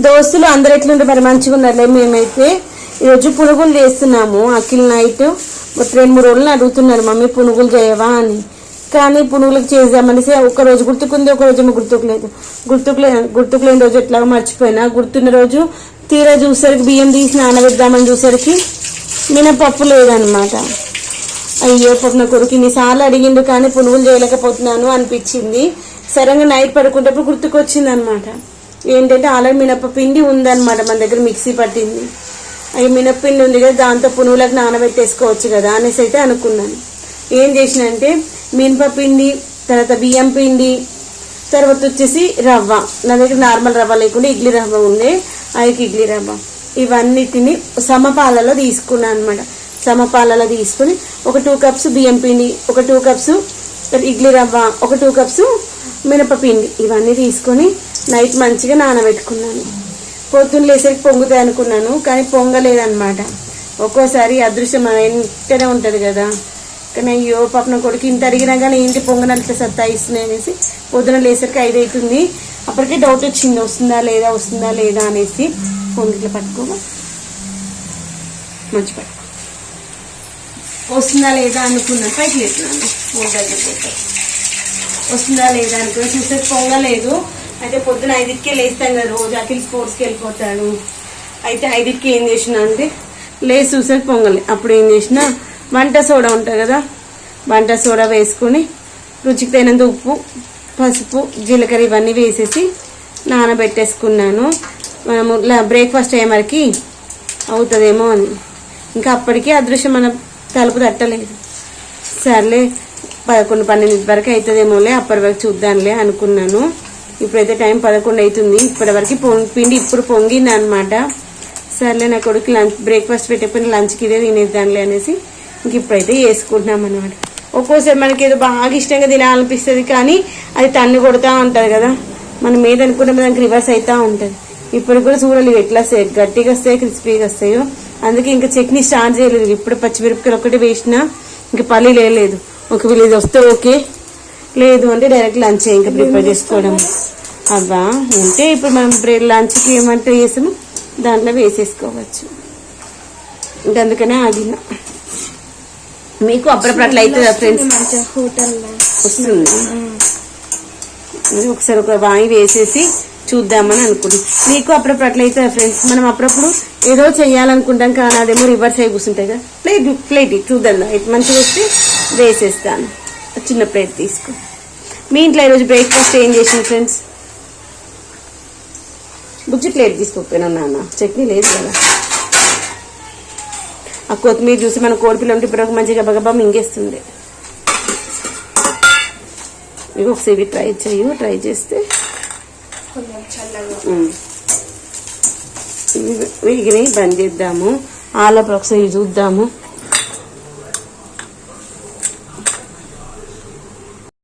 దోస్తులు అందరు ఎట్లుంటే మరి? మంచిగా ఉన్నారులే మేమైతే. ఈరోజు పునుగులు చేస్తున్నాము అఖిల్ నైట్ ఒక రెండు మూడు రోజులు అడుగుతున్నారు మమ్మీ పునుగులు చేయవా? అని. కానీ పునుగులకు చేద్దామనేసి ఒక రోజు గుర్తుకుంది ఒక రోజు ఏమో గుర్తుకులేదు. గుర్తుకులే గుర్తుకులేని రోజు ఎట్లాగో మర్చిపోయినా. గుర్తున్న రోజు తీరా చూసరికి బియ్యం తీసి నానబెడదామని చూసరికి మినపప్పు లేదనమాట. అయ్యో పాపం నా కొడుకు ఇన్నిసార్లు అడిగిండు కానీ పునుగులు చేయలేకపోతున్నాను అనిపించింది. సరంగా నైట్ పడుకునేటప్పుడు గుర్తుకొచ్చింది అనమాట ఏంటంటే ఆల్రెడీ మినప పిండి ఉందన్నమాట మన దగ్గర మిక్సీ పట్టింది. అవి మినపపిండి ఉంది కదా దాంతో పునుగులకు నానబెట్టేసుకోవచ్చు కదా అనేసి అయితే అనుకున్నాను. ఏం చేసినంటే మినపపిండి తర్వాత బియ్యం పిండి తర్వాత వచ్చేసి రవ్వ. నా దగ్గర నార్మల్ రవ్వ లేకుండా ఇడ్లీ రవ్వ ఉంది ఆయనకి ఇడ్లీ రవ్వ. ఇవన్నిటిని సమపాలలో తీసుకున్నాను అనమాట సమపాలలో తీసుకుని ఒక టూ కప్స్ బియ్యం పిండి ఒక టూ కప్స్ ఇడ్లీ రవ్వ ఒక టూ కప్స్ మినపపిండి ఇవన్నీ తీసుకొని నైట్ మంచిగా నానబెట్టుకున్నాను. పొద్దున్న లేసరికి పొంగుతాయి అనుకున్నాను కానీ పొంగలేదన్నమాట. ఒక్కోసారి అదృశ్యం మన ఇంటనే ఉంటుంది కదా. కానీ అయ్యో పాపన కొడుకు ఇంత అడిగినా కానీ ఏంటి పొంగనట్ల సత్తాయిస్తున్నాయి అనేసి పొద్దున లేసరికి ఐదు అవుతుంది అప్పటికే డౌట్ వచ్చింది వస్తుందా లేదా వస్తుందా లేదా అనేసి ఫోన్ ఇట్లా పట్టుకోమా మంచి పట్టుకో వస్తుందా లేదా అనుకున్నా పైకి లేతున్నాను ఫోన్ దగ్గర వస్తుందా లేదా అనుకున్నా చూసే పొంగలేదు. అయితే పొద్దున ఐదుకే లేస్తాం కదా రోజు అఖిల్ స్పోర్ట్స్కి వెళ్ళిపోతాడు. అయితే ఐదుకి ఏం చేసిన అంటే లేచి చూసే పొంగలే. అప్పుడు ఏం చేసిన వంట సోడా ఉంటుంది కదా వంట సోడా వేసుకొని రుచికి తగినంత ఉప్పు పసుపు జీలకర్ర ఇవన్నీ వేసేసి నానబెట్టేసుకున్నాను. మనము బ్రేక్ఫాస్ట్ అయ్యేమరికి అవుతుందేమో అని. ఇంకా అప్పటికీ అదృశ్యం మన తలుపు తట్టలేదు. సర్లే పదకొండు పన్నెండు వరకు అవుతుందేమోలే అప్పటి వరకు చూద్దాంలే అనుకున్నాను. ఇప్పుడైతే టైం పదకొండు అవుతుంది. ఇప్పటివరకు పొంగి పిండి ఇప్పుడు పొంగింది అనమాట సర్లే నా కొడుకు లంచ్ బ్రేక్ఫాస్ట్ పెట్టకపోయిన లంచ్కి ఇదే తినేద్దాంలే అనేసి ఇంక ఇప్పుడైతే వేసుకుంటున్నాం అనమాట ఒక్కోసారి మనకి ఏదో బాగా ఇష్టంగా తినాలనిపిస్తుంది కానీ అది తన్ను కొడతా ఉంటుంది కదా. మనం ఏది అనుకున్న దానికి రివర్స్ అవుతా ఉంటుంది. ఇప్పుడు కూడా చూడాలి ఎట్లా వస్తాయి గట్టిగా వస్తాయో క్రిస్పీగా వస్తాయో. అందుకే ఇంకా చట్నీ స్టార్ట్ చేయలేదు. ఇప్పుడు పచ్చిమిరపకాయలు ఒకటి వేసినా ఇంకా పల్లి లేదు. ఒకవేళ ఇది వస్తే ఓకే. లేదు అంటే డైరెక్ట్ లంచ్ ఇంకా ప్రిపేర్ చేసుకోవడం. అబ్బా ఉంటే ఇప్పుడు మనం బ్రెడ్ లంచ్కి ఏమంటే వేసాము దాంట్లో వేసేసుకోవచ్చు. ఇంకా అందుకనే ఆగిన. మీకు అప్పుడప్పుడు అట్లా అవుతుందా ఫ్రెండ్స్ వస్తుంది. ఒకసారి ఒక వాయి వేసేసి చూద్దామని అనుకున్నాం. మీకు అప్పుడప్పుడు అట్లా అవుతుందా ఫ్రెండ్స్ మనం అప్పుడప్పుడు ఏదో చేయాలనుకుంటాం కానీ అదేమో రివర్స్ అయి కూర్చుంటాయి కదా. ప్లేట్ ప్లేట్ చూద్దాం ఇటు మంచిగా వస్తే వేసేస్తాను. చిన్న ప్లేట్ తీసుకో. మీ ఇంట్లో ఈరోజు బ్రేక్ఫాస్ట్ ఏం చేసింది ఫ్రెండ్స్ బుజ్జి ప్లేట్ తీసుకోకపోయినా నాన్న. చట్నీ లేదు కదా. ఆ కొత్తిమీర చూసి మన కోడిపిల్ల ఉంటే ఇప్పుడు మంచిగా గబగబా మింగేస్తుంది ఇవి ఒకసారి ట్రై చేయు ట్రై చేస్తే. ఇవి బంద్ చేద్దాము. ఆలోపల ఒకసారి చూద్దాము.